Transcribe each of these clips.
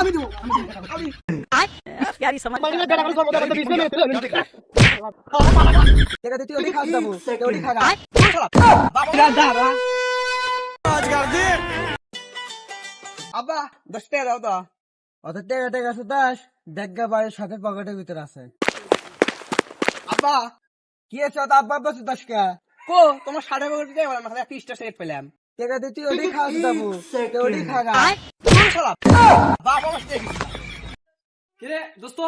আমি দেবো সাথে পকেটের ভিতরে আছে আব্বা কি আছে আব্বা আব্বা সুদাস কা কো তোমার সাড়ে পকেটে দিয়ে বললাম পিসটা সেট পেলাম টাকা দিয়ে তুই ওই খাস দাবো ওই খাগা কিরে দোস্ত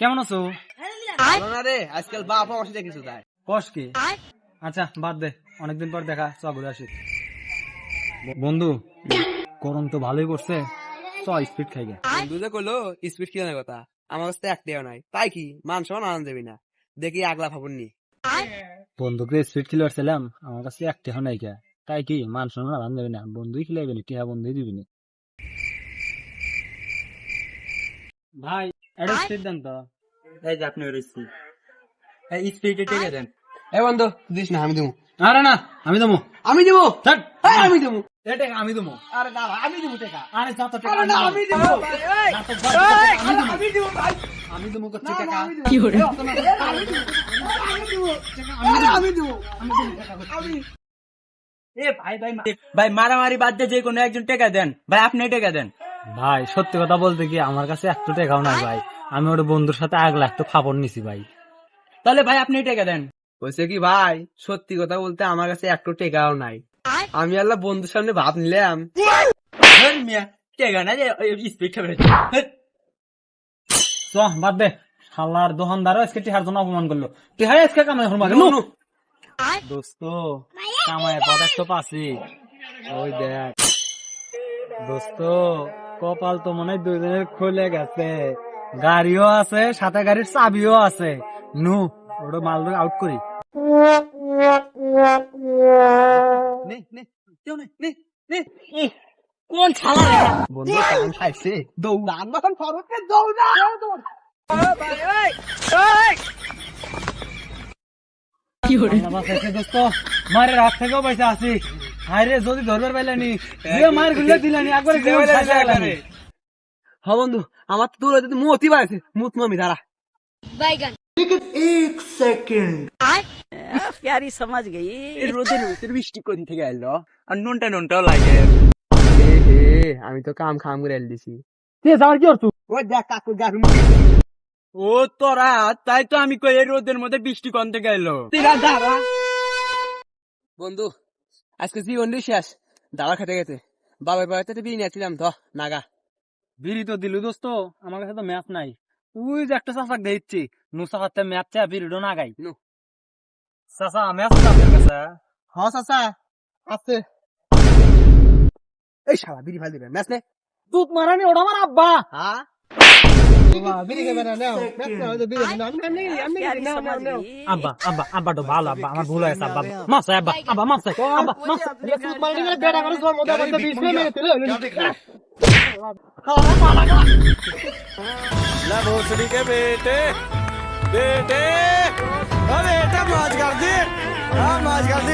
কেমন আছো? রে আজকাল বাবা বসে দেখিস তাই কস কি? আচ্ছা বাদ দে অনেকদিন পর দেখা চ ঘুরে আসি। বন্ধু গরম তো ভালোই পড়ছে চ স্পিড খাই গে বন্ধু কইলো স্পিড কি কথা? আমার কাছে একটিও নাই তাই কি? মান সমান আনন্দ দেবি না। দেখি আগলা ভাবুন নি। বন্ধুকে স্পিড খেলে ছিলাম আমার কাছে একটা হয় নাই কে। তাই কি মান আরাম দেবে না? বন্ধুই খেলাইবে না টিহা বন্ধুই দিবি না। ভাই এটা স্পিড দেন তো এই যে আপনি রয়েছি এই স্পিডে টেকে দেন এ বন্ধু দিস না আমি দেবো আরে না আমি দেবো আমি দেবো এই, আমি দেবো এটা আমি দেবো আরে না আমি দেবো টাকা আরে যত টাকা আরে না আমি দেবো আমি দেবো। ভাই আমি দেবো করছি না, না, টাকা আমি দেবো। আমি দেবো আমি দেবো আমি দেবো আমি এ ভাই ভাই ভাই মারামারি বাদ দিয়ে যে কোনো একজন টেকা দেন ভাই আপনি টেকা দেন ভাই সত্যি কথা বলতে কি আমার কাছে একটু টাকাও নাই ভাই। আমি ওর বন্ধুর সাথে আগ লাগতো ফাপড় নিছি ভাই। তাহলে ভাই আপনি টেকা দেন। বলছে কি ভাই সত্যি কথা বলতে আমার কাছে একটু টেকাও নাই। আমি আল্লাহ বন্ধুর সামনে ভাব নিলাম। হেই না যে স্পিড চ বাদ দে। শালার দোকানদারও আজকে টিহার জন্য অপমান করল। টিহাই আজকে কামাই হল মাগে দোস্ত কামাই পদার্থ পাচ্ছি ওই দেখ। দোস্ত কপাল তো মনে হয় দুজনের খুলে গেছে। গাড়িও আছে সাথে গাড়ির চাবিও আছে। নু ওটা মাল ধরে আউট করি। কি মারে রাত থেকেও পয়সা আসি হায় রে যদি ধরবার পাইলানি যে মার গুলে দিলানি একবারে জীবন শেষ হয়ে গেলানি। হ্যাঁ বন্ধু আমার তো দৌড়াতে তো মতি বাড়ছে মুত মামি দাঁড়া बैगन प्यारी समझ गई এই রোদের ভিতরে বৃষ্টি কোন থেকে এলো আর নুনটা নুনটাও লাগে এ হে আমি তো কাম খাম করে এল দিছি তুই যাওয়ার কি করছু ওই দেখ কাকুর গাছ ও তোরা তাই তো আমি কই এই রোদের মধ্যে বৃষ্টি কোন থেকে এলো দাঁড়া বন্ধু আজকে জীবন শেষ দাওয়া খেতে গেছে। বাবার বাড়িতে তো বিয়ে নিয়েছিলাম ধ নাগা। বিড়ি তো দিলু দোস্ত আমার কাছে তো ম্যাচ নাই। ওই যে একটা চাচাক দেখছি নু চাচাতে ম্যাপ চা বিড়িও না গাই নু। চাচা ম্যাচ আছে আপনার কাছে? হ চাচা আছে। এই শালা বিড়ি ফাল দিবে ম্যাচ নে। দুধ মারানি ওটা আমার আব্বা। হ্যাঁ বিড়ি খাবে না নাও ম্যাচ না হয়তো বিড়ি না আমি আমি আমি प्यारी নাও समझ নাও गई আব্বা আব্বা আব্বা তো ভালো আব্বা আমার ভুল হয়েছে আব্বা মাফ চাই আব্বা আব্বা মাফ চাই আব্বা মাফ চাই। भोसड़ी के बेटे बेटे अरे बेटा मौज कर दी हाँ मौज कर दी